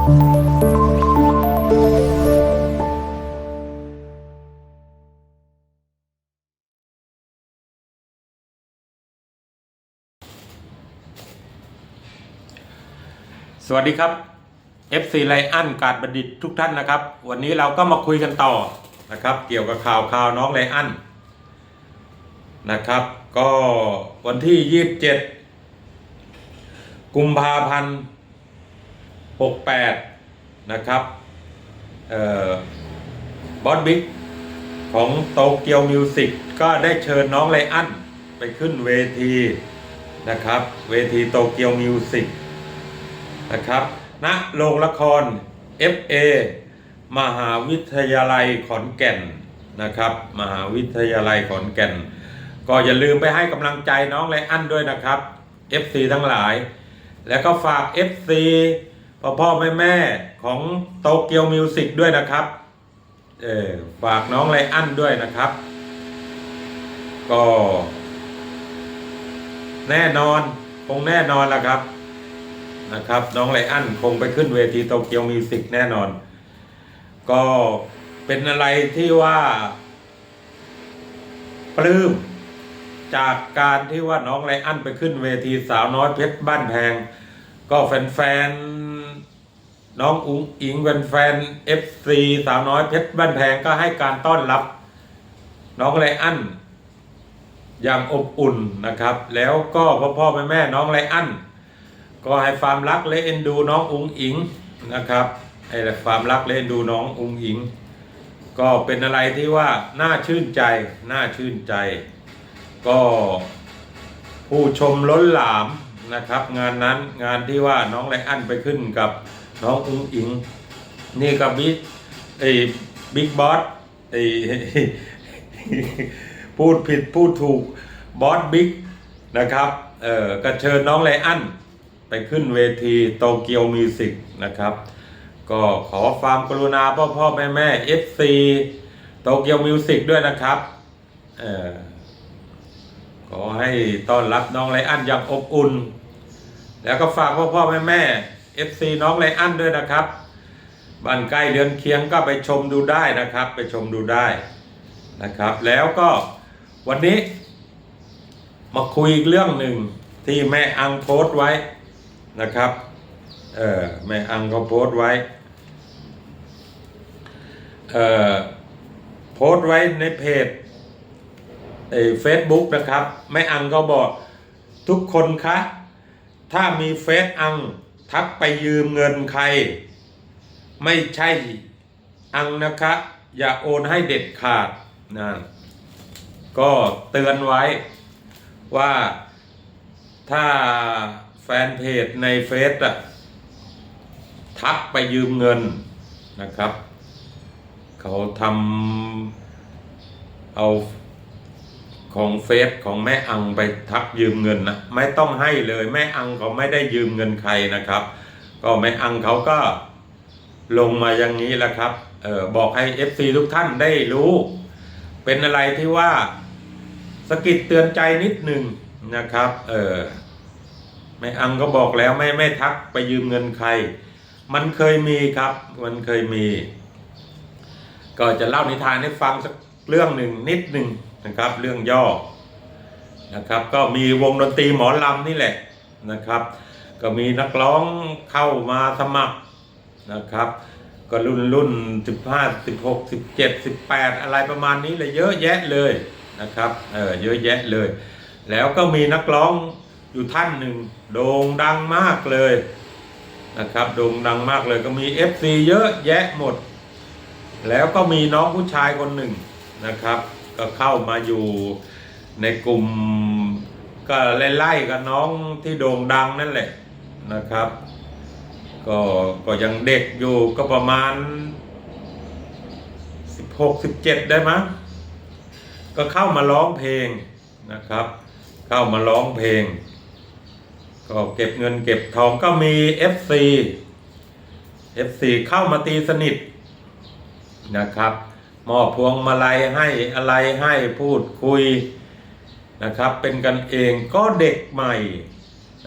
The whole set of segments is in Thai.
สวัสดีครับ FC ไลอันการบัณฑิตทุกท่านนะครับ วันนี้เราก็มาคุยกันต่อนะครับ เกี่ยวกับข่าวข่าวน้องไลอันนะครับ ก็วันที่ 27 กุมภาพันธ์ 68 นะครับเอ่อบอสบิ๊กของโตเกียวมิวสิกก็ได้เชิญน้องไลอันไปขึ้นเวทีนะครับ เวทีโตเกียวมิวสิกนะครับณโรงละคร FA มหาวิทยาลัยขอนแก่นนะครับ มหาวิทยาลัยขอนแก่น ก็อย่าลืมไปให้กำลังใจน้องไลอันด้วยนะครับ FC ทั้งหลาย แล้วก็ฝาก FC พ่อพ่อแม่แม่ของโตเกียวมิวสิกด้วยนะครับ เออฝากน้องไลอันด้วยนะครับ ก็ แน่นอนคงแน่นอนละครับนะครับ น้องไลอันคงไปขึ้นเวทีโตเกียวมิวสิกแน่นอน ก็เป็นอะไรที่ว่า ปลื้มจากการที่ว่าน้องไลอันไปขึ้นเวทีสาวน้อยเพชรบ้านแพง ก็แฟนๆ น้องอุ๋งอิงแฟนเอฟซีสาวน้อยเพชรบ้านแพงก็ให้การต้อนรับ น้องไลอันอย่างอบอุ่นนะครับ แล้วก็พ่อพ่อแม่แม่น้องไลอันก็ให้ความรักและเอ็นดูน้องอุ้งอิงนะครับให้ความรักและเอ็นดูน้องอุ้งอิง ก็เป็นอะไรที่ว่าน่าชื่นใจน่าชื่นใจ ก็ผู้ชมล้นหลามนะครับ งานนั้นงานที่ว่าน้องไลอันไปขึ้นกับ น้องอุ้งอิง นี่กับบิ๊กไอ้บิ๊กบอสไอ้พูดผิดพูดถูกบอสบิ๊กนะครับ เอ่อก็เชิญน้องไลอันไปขึ้นเวทีโตเกียวมิวสิกนะครับ ก็ขอความกรุณาพ่อพ่อแม่แม่ FC โตเกียวมิวสิกด้วยนะครับ เอ่อขอให้ต้อนรับน้องไลอันอย่างอบอุ่น แล้วก็ฝากพ่อพ่อแม่แม่ FC น้องไลอันด้วยนะครับบ้านใกล้เรือนเคียงก็ไปชมดูได้นะครับ ไปชมดูได้นะครับ แล้วก็วันนี้ มาคุยอีกเรื่องหนึ่งที่แม่อังโพสไว้นะครับเออแม่อังเขาโพสไว้เออโพสไว้ในเพจเอเฟซบุ๊กนะครับแม่อังก็บอกทุกคนคะถ้ามีเฟซอัง ทักไปยืมเงินใคร ไม่ใช่อังนะคะ อย่าโอนให้เด็ดขาดนะก็เตือนไว้ว่าถ้าแฟนเพจในเฟซอะทักไปยืมเงินนะครับ เขาทำเอา ของเฟซของแม่อังไปทักยืมเงินนะไม่ต้องให้เลยแม่อังเขาไม่ได้ยืมเงินใครนะครับ ก็แม่อังเขาก็ลงมาอย่างนี้แหละครับเออบอกให้ FC ทุกท่านได้รู้ เป็นอะไรที่ว่าสกิดเตือนใจนิดหนึ่งนะครับเออแม่อังก็บอกแล้วไม่ไม่ทักไปยืมเงินใคร มันเคยมีครับ มันเคยมี ก็จะเล่านิทานให้ฟังสักเรื่องหนึ่งนิดหนึ่ง นะครับ เรื่องย่อนะครับ ก็มีวงดนตรีหมอลำนี่แหละนะครับ ก็มีนักร้องเข้ามาสมัครนะครับ ก็รุ่นรุ่นสิบห้าสิบหกสิบเจ็ดสิบแปดอะไรประมาณนี้เลยเยอะแยะเลยนะครับเออเยอะแยะเลย แล้วก็มีนักร้องอยู่ท่านหนึ่งโด่งดังมากเลยนะครับโด่งดังมากเลยก็มี FC เยอะแยะหมด แล้วก็มีน้องผู้ชายคนหนึ่งนะครับ ก็เข้ามาอยู่ในกลุ่มก็ไล่ๆกับน้องที่โด่งดังนั่นแหละนะครับ ก็ก็ยังเด็กอยู่ก็ประมาณสิบหกสิบเจ็ดได้มั้งก็เข้ามาร้องเพลงนะครับ เข้ามาร้องเพลง ก็เก็บเงินเก็บทองก็มี FC FC เข้ามาตีสนิทนะครับ มอบพวงมาลัยให้อะไรให้พูดคุยนะครับ เป็นกันเองก็เด็กใหม่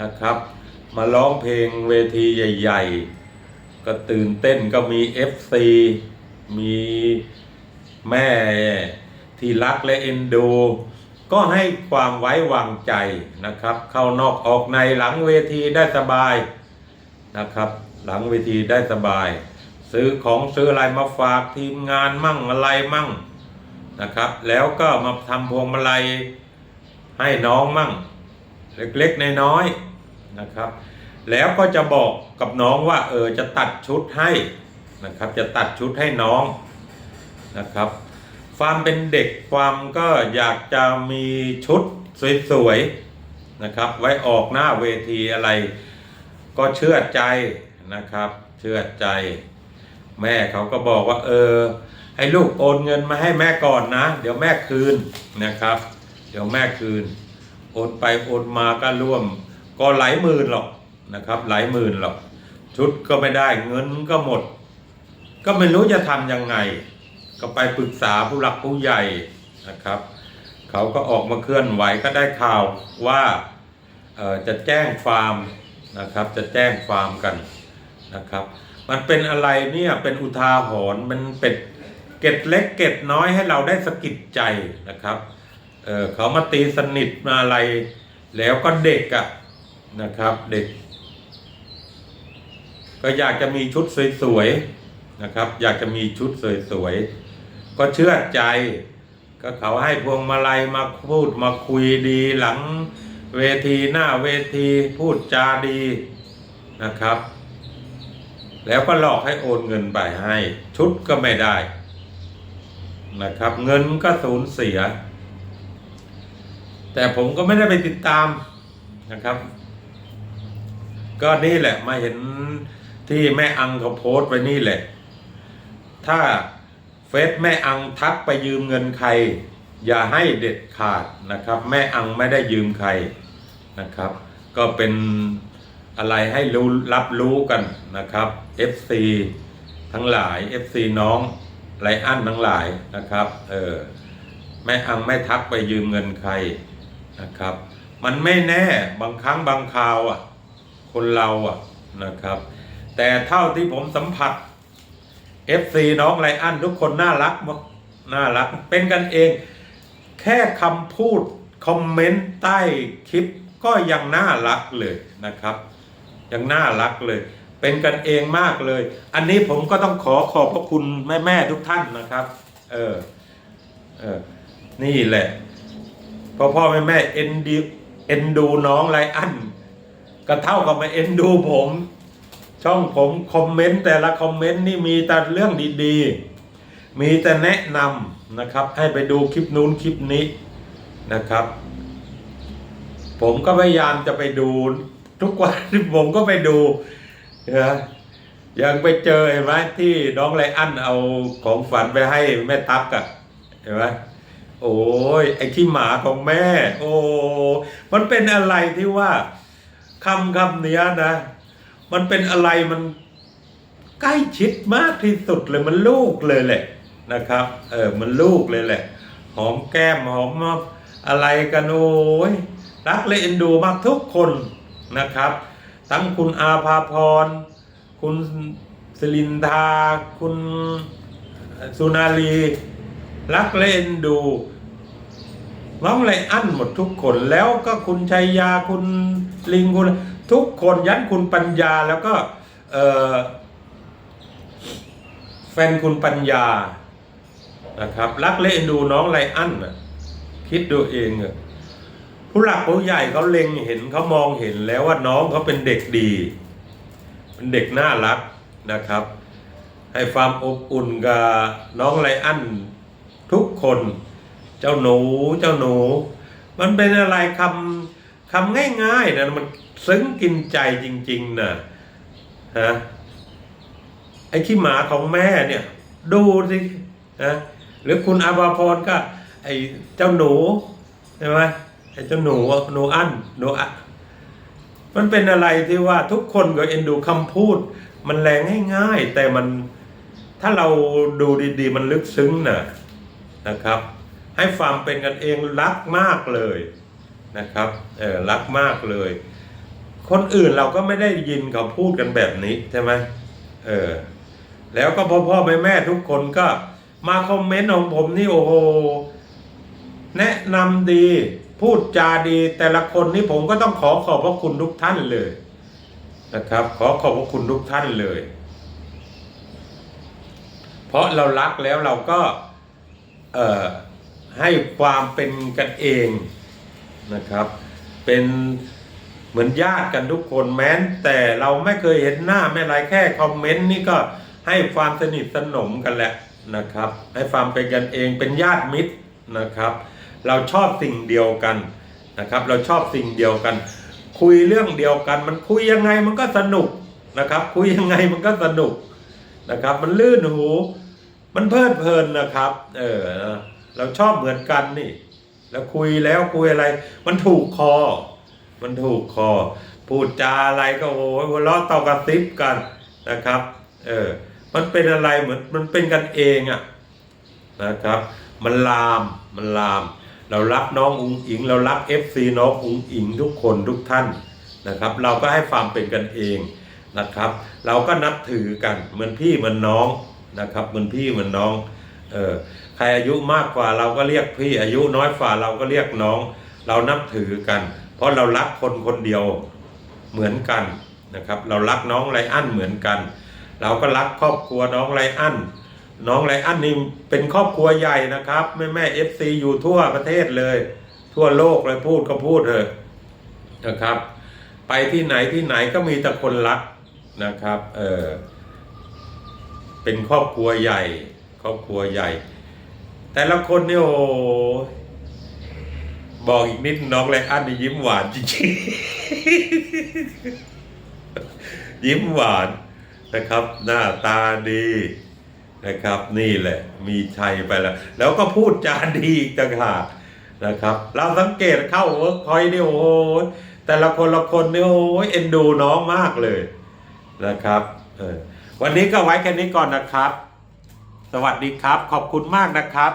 นะครับ มาร้องเพลงเวทีใหญ่ ๆ ก็ตื่นเต้นก็มีเอฟซีมีแม่ที่รักและเอ็นดู ก็ให้ความไว้วางใจนะครับ เข้านอกออกในหลังเวทีได้สบายนะครับ หลังเวทีได้สบาย ซื้อของซื้ออะไรมาฝากทีมงานมั่งอะไรมั่งนะครับ แล้วก็มาทำพวงมาลัยให้น้องมั่ง เล็กๆน้อยๆนะครับ แล้วก็จะบอกกับน้องว่าเออจะตัดชุดให้นะครับ จะตัดชุดให้น้องนะครับ ความเป็นเด็กความก็อยากจะมีชุดสวยๆนะครับ ไว้ออกหน้าเวทีอะไร ก็เชื่อใจนะครับ เชื่อใจ แม่เขาก็บอกว่า เออ ให้ลูกโอนเงินมาให้แม่ก่อนนะ เดี๋ยวแม่คืนนะครับ เดี๋ยวแม่คืน โอนไปโอนมาก็ร่วม ก็หลายหมื่นหรอกนะครับ หลายหมื่นหรอก ชุดก็ไม่ได้เงินก็หมด ก็ไม่รู้จะทำยังไง ก็ไปปรึกษาผู้หลักผู้ใหญ่นะครับเขาก็ออกมาเคลื่อนไหวก็ได้ข่าวว่าออจะแจ้งฟาร์มนะครับ จะแจ้งฟาร์มกันนะครับ มันเป็นอะไรเนี่ยเป็นอุทาหรณ์มันเป็นเก็ดเล็กเก็ดน้อยให้เราได้สะกิดใจนะครับเเขามาตีสนิทมาอะไร แล้วก็เด็กอะนะครับเด็ก ก็อยากจะมีชุดสวยๆนะครับ อยากจะมีชุดสวยๆก็เชื่อใจ ก็เขาให้พวงมาลัยมาพูดมาคุยดีหลังเวทีหน้าเวทีพูดจาดีนะครับ แล้วก็หลอกให้โอนเงินไปให้ ชุดก็ไม่ได้นะครับ เงินก็สูญเสีย แต่ผมก็ไม่ได้ไปติดตามนะครับ ก็นี่แหละมาเห็นที่แม่อังเขาโพสต์ไว้นี่แหละ ถ้าเฟซแม่อังทักไปยืมเงินใคร อย่าให้เด็ดขาดนะครับ แม่อังไม่ได้ยืมใครนะครับ ก็เป็นอะไรให้รู้รับรู้กันนะครับ FC ทั้งหลาย FC น้องไลอันทั้งหลายนะครับ เออแม่อังไม่ทักไปยืมเงินใครนะครับ มันไม่แน่บางครั้งบางคราวอะ คนเราอะนะครับ แต่เท่าที่ผมสัมผัส FC น้องไลอันทุกคนน่ารักมากน่ารัก เป็นกันเอง แค่คำพูด คอมเมนต์ใต้คลิปก็ยังน่ารักเลยนะครับ ยังน่ารักเลย เป็นกันเองมากเลย อันนี้ผมก็ต้องขอขอบพระคุณแม่แม่ทุกท่านนะครับ เออ เออ นี่แหละพ่อพ่อแม่แม่เอ็นดีเอ็นดูน้องไลอันก็เท่ากับมาเอ็นดูผม ช่องผมคอมเมนต์แต่ละคอมเมนต์นี่มีแต่เรื่องดีๆ มีแต่แนะนำนะครับ ให้ไปดูคลิปนู้นคลิปนี้นะครับ ผมก็พยายามจะไปดู ทุกวันผมก็ไปดู นะยังไปเจอเห็นไหมที่น้องไรอันเอาของฝันไปให้แม่ตั๊กอะเห็นไหมโอ้ยไอ้ขี้หมาของแม่ โอ้มันเป็นอะไรที่ว่าคำคำเนี้ยนะ มันเป็นอะไรมันใกล้ชิดมากที่สุดเลยมันลูกเลยแหละนะครับ เออมันลูกเลยแหละ หอมแก้มหอมอะไรกันโอ้ยรักและเอ็นดูมากทุกคนนะครับ ทั้งคุณอาภาพร คุณสิรินทา คุณสุนารี รักและเอ็นดู น้องไรอันหมดทุกคนแล้วก็คุณชัยยาคุณลิงคุณทุกคนยันคุณปัญญาแล้วก็แฟนคุณปัญญานะครับ รักและเอ็นดูน้องไรอันน่ะคิดดูเองอะ ผู้หลักผู้ใหญ่เขาเล็งเห็นเขามองเห็นแล้วว่าน้องเขาเป็นเด็กดี เป็นเด็กน่ารักนะครับ ให้ความอบอุ่นกับน้องไรอันทุกคน เจ้าหนูเจ้าหนู มันเป็นอะไรคำคำง่ายๆนะมันซึ้งกินใจจริง ๆนะฮะไอ้ขี้หมาของแม่เนี่ย ดูสินะหรือคุณอาภาพรก็ ไอ้เจ้าหนูใช่ไหม ไอ้เจ้าหนูหนูอั้นหนูอะมันเป็นอะไรที่ว่าทุกคนก็เอ็นดูคำพูด มันแรงง่ายๆแต่มันถ้าเราดูดีๆ มันลึกซึ้งนะนะครับ ให้ความเป็นกันเองรักมากเลยนะครับเออรักมากเลย คนอื่นเราก็ไม่ได้ยินเขาพูดกันแบบนี้ใช่ไหมเออแล้วก็พ่อพ่อแม่แม่ทุกคนก็มาคอมเมนต์ของผมนี่โอ้โหแนะนำดี พูดจาดีแต่ละคนนี่ผมก็ต้องขอขอบพระคุณทุกท่านเลยนะครับ ขอขอบพระคุณทุกท่านเลย เพราะเรารักแล้วเราก็เอ่อให้ความเป็นกันเองนะครับ เป็นเหมือนญาติกันทุกคนแม้น แต่เราไม่เคยเห็นหน้าไม่ไรแค่คอมเมนต์นี่ก็ให้ความสนิทสนมกันแหละนะครับ ให้ความเป็นกันเองเป็นญาติมิตรนะครับ เราชอบสิ่งเดียวกันนะครับ เราชอบสิ่งเดียวกัน คุยเรื่องเดียวกัน มันคุยยังไงมันก็สนุกนะครับ คุยยังไงมันก็สนุกนะครับ มันลื่นหู มันเพลิดเพลินนะครับ เออเราชอบเหมือนกันนี่ แล้วคุยแล้วคุยอะไร มันถูกคอ มันถูกคอ พูดจาอะไรก็โอ้ยหัวเราะต่อกระซิบกันนะครับ เออ มันเป็นอะไรเหมือนมันเป็นกันเองอะนะครับ มันลาม มันลาม เรารักน้องอุงอิง เรารักเอฟซีน้องอุงอิงทุกคนทุกท่านนะครับ เราก็ให้ความเป็นกันเองนะครับ เราก็นับถือกันเหมือนพี่เหมือนน้องนะครับเหมือนพี่เหมือนน้องเออใครอายุมากกว่าเราก็เรียกพี่ อายุน้อยกว่าเราก็เรียกน้อง เรานับถือกัน เพราะเรารักคนคนเดียวเหมือนกันนะครับ เรารักน้องไรอันเหมือนกัน เราก็รักครอบครัวน้องไรอัน น้องไรอันนี่เป็นครอบครัวใหญ่นะครับ แม่แม่เอฟซีอยู่ทั่วประเทศเลย ทั่วโลกเลยพูดก็พูดเถอะนะครับ ไปที่ไหนที่ไหนก็มีแต่คนรักนะครับ เออเป็นครอบครัวใหญ่ ครอบครัวใหญ่ แต่ละคนเนี่ยโอ้บอกอีกนิดน้องไรอันนี่ยิ้มหวานจริงๆ ยิ้มหวานนะครับ หน้าตาดี นะครับ นี่แหละมีชัยไปแล้ว แล้วก็พูดจาดีอีกต่างหากนะครับ เราสังเกตเข้าเวิร์กพอยนี่โอ้ยแต่ละคนละคนนี่โอ้ยเอ็นดูน้องมากเลยนะครับเออวันนี้ก็ไว้แค่นี้ก่อนนะครับ สวัสดีครับ ขอบคุณมากนะครับ